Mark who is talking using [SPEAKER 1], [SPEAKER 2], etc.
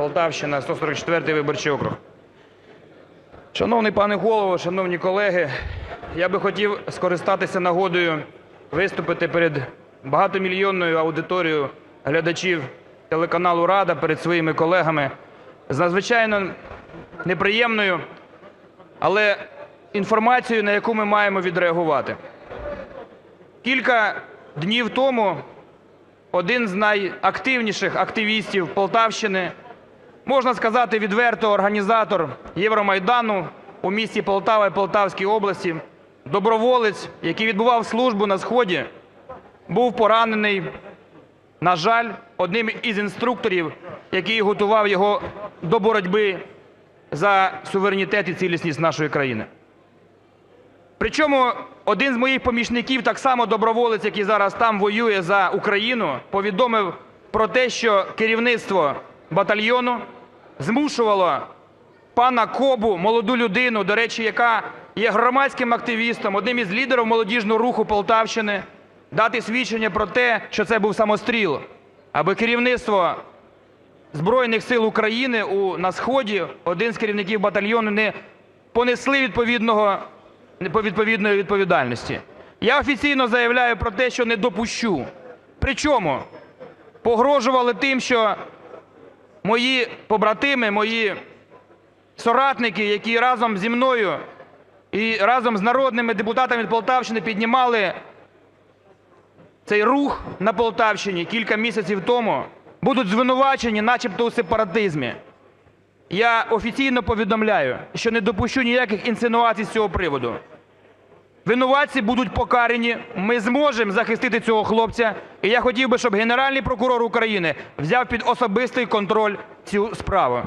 [SPEAKER 1] Полтавщина, 144 виборчий округ. Шановний пане Голово, шановні колеги, я би хотів скористатися нагодою виступити перед багатомільйонною аудиторією глядачів телеканалу "Рада", перед своїми колегами з надзвичайно неприємною, але інформацією, на яку ми маємо відреагувати. Кілька днів тому один з найактивніших активістів Полтавщини, можна сказати відверто, організатор Євромайдану у місті Полтава і Полтавській області, доброволець, який відбував службу на сході, був поранений, на жаль, одним із інструкторів, який готував його до боротьби за суверенітет і цілісність нашої країни. Причому один з моїх помічників, так само доброволець, який зараз там воює за Україну, повідомив про те, що керівництво батальйону змушувало пана Кобу, молоду людину, до речі, яка є громадським активістом, одним із лідерів молодіжного руху Полтавщини, дати свідчення про те, що це був самостріл, аби керівництво Збройних Сил України на сході, один з керівників батальйону не понесли відповідного відповідної відповідальності. Я офіційно заявляю про те, що не допущу. Причому погрожували тим, що мої побратими, мої соратники, які разом зі мною і разом з народними депутатами Полтавщини піднімали цей рух на Полтавщині кілька місяців тому, будуть звинувачені начебто у сепаратизмі. Я офіційно повідомляю, що не допущу ніяких інсинуацій з цього приводу. Винуватці будуть покарані, ми зможемо захистити цього хлопця. І я хотів би, щоб Генеральний прокурор України взяв під особистий контроль цю справу.